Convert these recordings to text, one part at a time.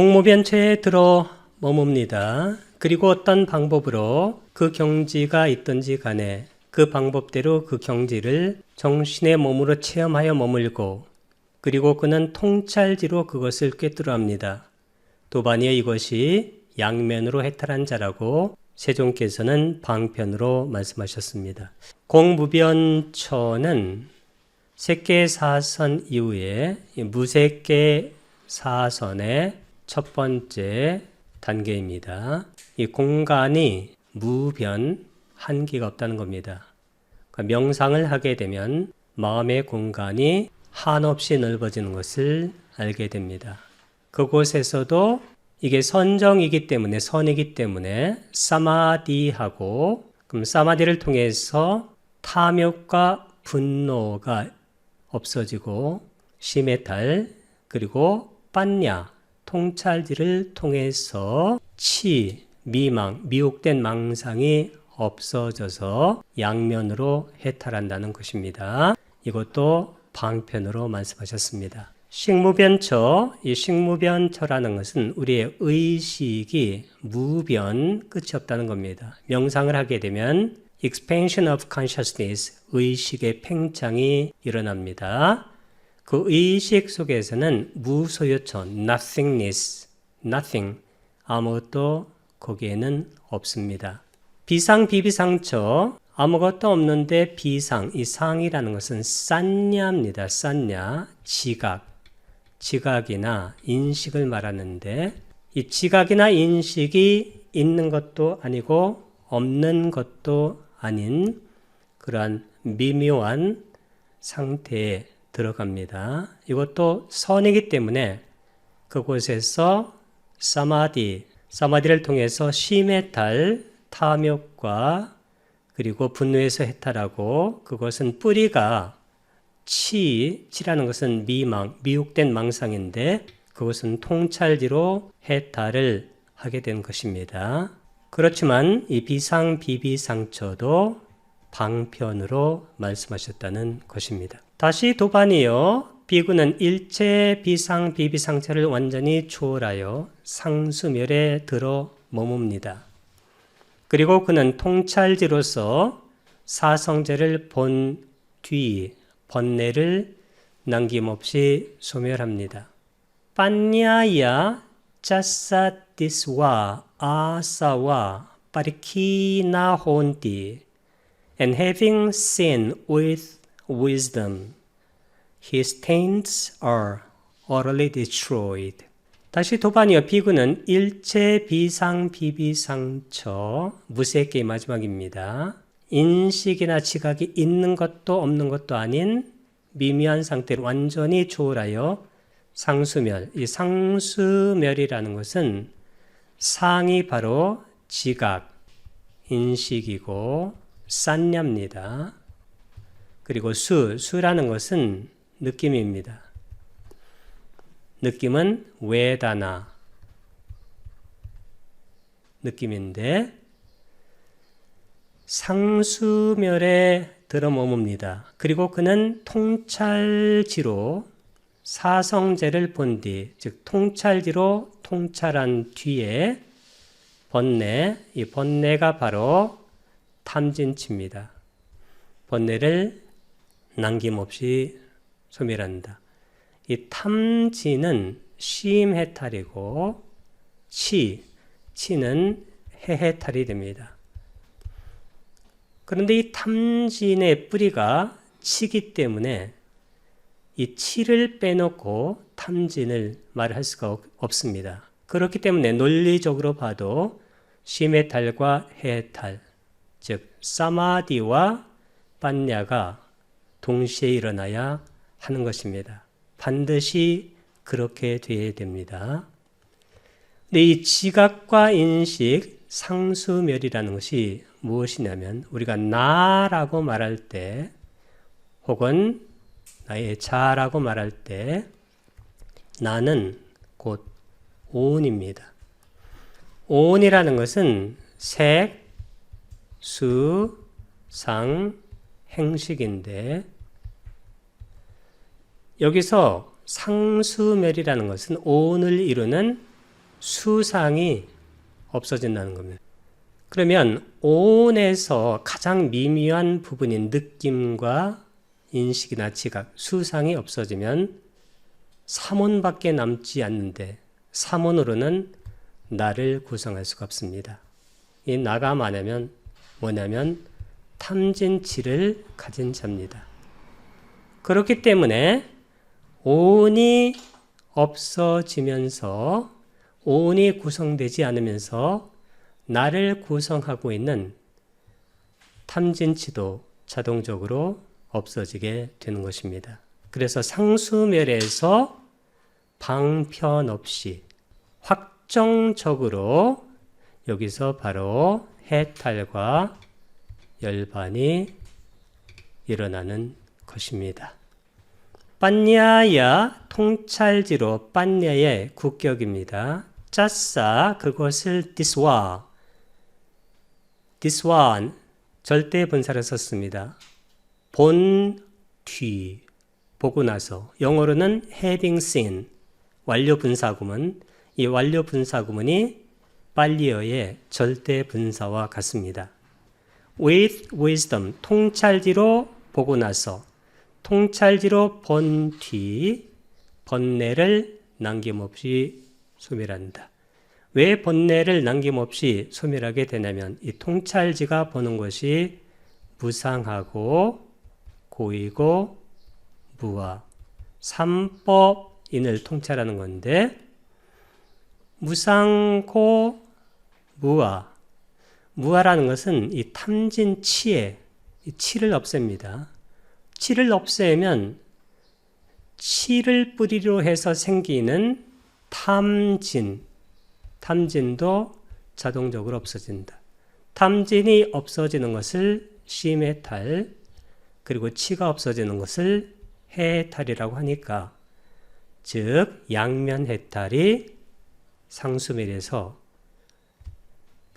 공모변체에 들어 머뭅니다. 그리고 어떤 방법으로 그 경지가 있든지 간에 그 방법대로 그 경지를 정신의 몸으로 체험하여 머물고 그리고 그는 통찰지로 그것을 꿰뚫어 합니다. 도반이의 이것이 양면으로 해탈한 자라고 세종께서는 방편으로 말씀하셨습니다. 공무변처는 색계 사선 이후에 이 무색계 사선의 첫 번째 단계입니다. 이 공간이 무변 한계가 없다는 겁니다. 그러니까 명상을 하게 되면 마음의 공간이 한없이 넓어지는 것을 알게 됩니다. 그곳에서도 이게 선정이기 때문에 선이기 때문에 사마디하고 그럼 사마디를 통해서 탐욕과 분노가 없어지고 시메탈 그리고 빤냐 통찰지를 통해서 치 미망 미혹된 망상이 없어져서 양면으로 해탈한다는 것입니다. 이것도 방편으로 말씀하셨습니다. 식무변처, 이 식무변처라는 것은 우리의 의식이 무변, 끝이 없다는 겁니다. 명상을 하게 되면 expansion of consciousness, 의식의 팽창이 일어납니다. 그 의식 속에서는 무소유처, nothingness, nothing, 아무것도 거기에는 없습니다. 비상, 비비상처, 아무것도 없는데 비상, 이 상이라는 것은 싼냐입니다. 싼냐, 지각, 지각이나 인식을 말하는데 이 지각이나 인식이 있는 것도 아니고 없는 것도 아닌 그러한 미묘한 상태에 들어갑니다. 이것도 선이기 때문에 그곳에서 사마디, 사마디를 통해서 시메탈, 탐욕과 그리고 분노에서 해탈하고 그것은 뿌리가 치, 치라는 것은 미망, 미혹된 망상인데 그것은 통찰지로 해탈을 하게 된 것입니다. 그렇지만 이 비상 비비상처도 방편으로 말씀하셨다는 것입니다. 다시 도반이요. 비구는 일체 비상 비비상처를 완전히 초월하여 상수멸에 들어 머뭅니다. 그리고 그는 통찰지로서 사성제를 본 뒤 번뇌를 남김없이 소멸합니다. 빠냐야 짜사디스와 아사와 파리키나 혼디 and having seen with wisdom his taints are utterly destroyed. 다시 도반이어 비구는 일체 비상 비비상처 무색계의 마지막입니다. 인식이나 지각이 있는 것도 없는 것도 아닌 미미한 상태를 완전히 초월하여 상수멸, 이 상수멸이라는 것은 상이 바로 지각, 인식이고 싼냐입니다. 그리고 수, 수라는 것은 느낌입니다. 느낌은 외다나 느낌인데 상수멸에 들어머뭅니다. 그리고 그는 통찰지로 사성제를 본 뒤, 즉 통찰지로 통찰한 뒤에 번뇌, 이 번뇌가 바로 탐진치입니다. 번뇌를 남김없이 소멸한다. 이 탐진은 심해탈이고 치, 치는 해해탈이 됩니다. 그런데 이 탐진의 뿌리가 치기 때문에 이 치를 빼놓고 탐진을 말할 수가 없습니다. 그렇기 때문에 논리적으로 봐도 심해탈과 해탈, 즉 사마디와 반야가 동시에 일어나야 하는 것입니다. 반드시 그렇게 되어야 됩니다. 근데 이 지각과 인식, 상수멸이라는 것이 무엇이냐면 우리가 나라고 말할 때 혹은 나의 자라고 말할 때 나는 곧 온입니다. 온이라는 것은 색, 수, 상, 행식인데 여기서 상수멸이라는 것은 온을 이루는 수상이 없어진다는 겁니다. 그러면 오온에서 가장 미미한 부분인 느낌과 인식이나 지각, 수상이 없어지면 삼원밖에 남지 않는데 삼원으로는 나를 구성할 수가 없습니다. 이 나가 뭐냐면 탐진치를 가진 자입니다. 그렇기 때문에 오온이 없어지면서 오온이 구성되지 않으면서 나를 구성하고 있는 탐진치도 자동적으로 없어지게 되는 것입니다. 그래서 상수멸에서 방편 없이 확정적으로 여기서 바로 해탈과 열반이 일어나는 것입니다. 빤냐야 통찰지로 빤냐의 국격입니다. 짜싸 그것을 디스와 디스완 절대 분사를 썼습니다. 본, 뒤 보고 나서 영어로는 having seen 완료 분사구문 이 완료 분사구문이 빨리어의 절대 분사와 같습니다. With wisdom 통찰지로 보고 나서 통찰지로 본뒤 번뇌를 남김없이 소멸한다. 왜 번뇌를 남김없이 소멸하게 되냐면 이 통찰지가 보는 것이 무상하고 고이고 무와 삼법인을 통찰하는 건데 무상고 무와 무아라는 것은 이 탐진 치에 이 치를 없앱니다. 치를 없애면 치를 뿌리로 해서 생기는 탐진, 탐진도 자동적으로 없어진다. 탐진이 없어지는 것을 시메탈, 그리고 치가 없어지는 것을 해탈이라고 하니까, 즉, 양면 해탈이 상수멸에서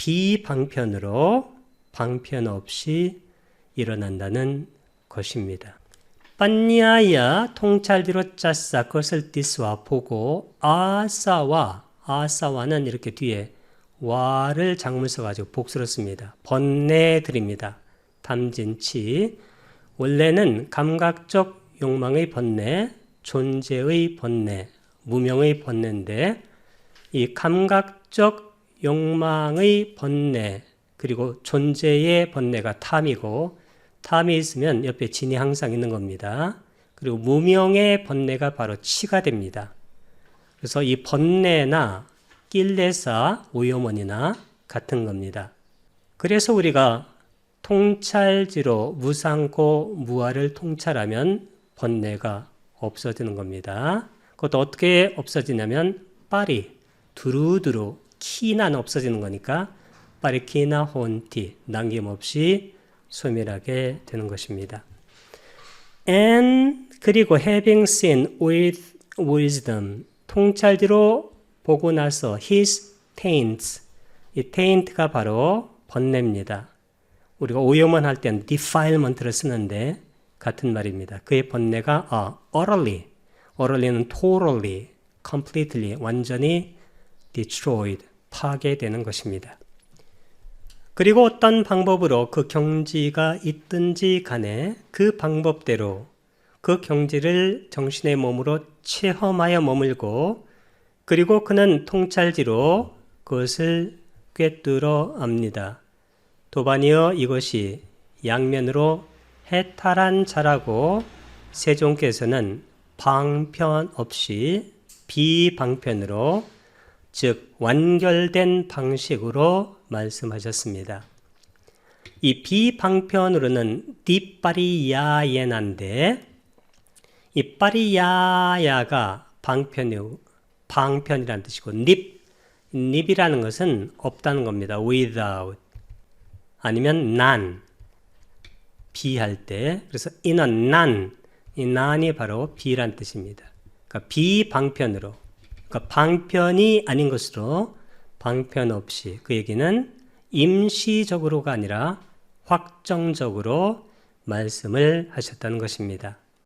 비방편으로 방편 없이 일어난다는 것입니다. 빤냐야 통찰디로 짰사 그것을 디스와 보고 아사와 아사와는 이렇게 뒤에 와를 장문 써가지고 복수로 씁니다. 번뇌드립니다. 탐진치 원래는 감각적 욕망의 번뇌, 존재의 번뇌, 무명의 번뇌인데 이 감각적 욕망의 번뇌 그리고 존재의 번뇌가 탐이고 탐이 있으면 옆에 진이 항상 있는 겁니다. 그리고 무명의 번뇌가 바로 치가 됩니다. 그래서 이 번뇌나 낄레사 오염원이나 같은 겁니다. 그래서 우리가 통찰지로 무상고 무아를 통찰하면 번뇌가 없어지는 겁니다. 그것도 어떻게 없어지냐면 빨리 두루두루 키난 없어지는 거니까 빨리 키나 혼티 남김없이 소멸하게 되는 것입니다. And 그리고 having seen with wisdom 통찰지로 보고 나서 his taints 이 taint가 바로 번뇌입니다. 우리가 오염원 할 때는 defilement를 쓰는데 같은 말입니다. 그의 번뇌가 아, utterly, utterly는 totally, completely, 완전히 destroyed, 파괴되는 것입니다. 그리고 어떤 방법으로 그 경지가 있든지 간에 그 방법대로 그 경지를 정신의 몸으로 체험하여 머물고 그리고 그는 통찰지로 그것을 꿰뚫어 압니다. 도반이여 이것이 양면으로 해탈한 자라고 세종께서는 방편 없이 비방편으로 즉 완결된 방식으로 말씀하셨습니다. 이 비방편으로는 뒷바리야예난데 이 바리야야가 방편이고 방편이라는 뜻이고 닙 닙이라는 것은 없다는 겁니다. without 아니면 none 비할 때 그래서 in a none 이 none이 바로 비란 뜻입니다. 그러니까 비방편으로 그러니까 방편이 아닌 것으로 방편 없이 그 얘기는 임시적으로가 아니라 확정적으로 말씀을 하셨다는 것입니다.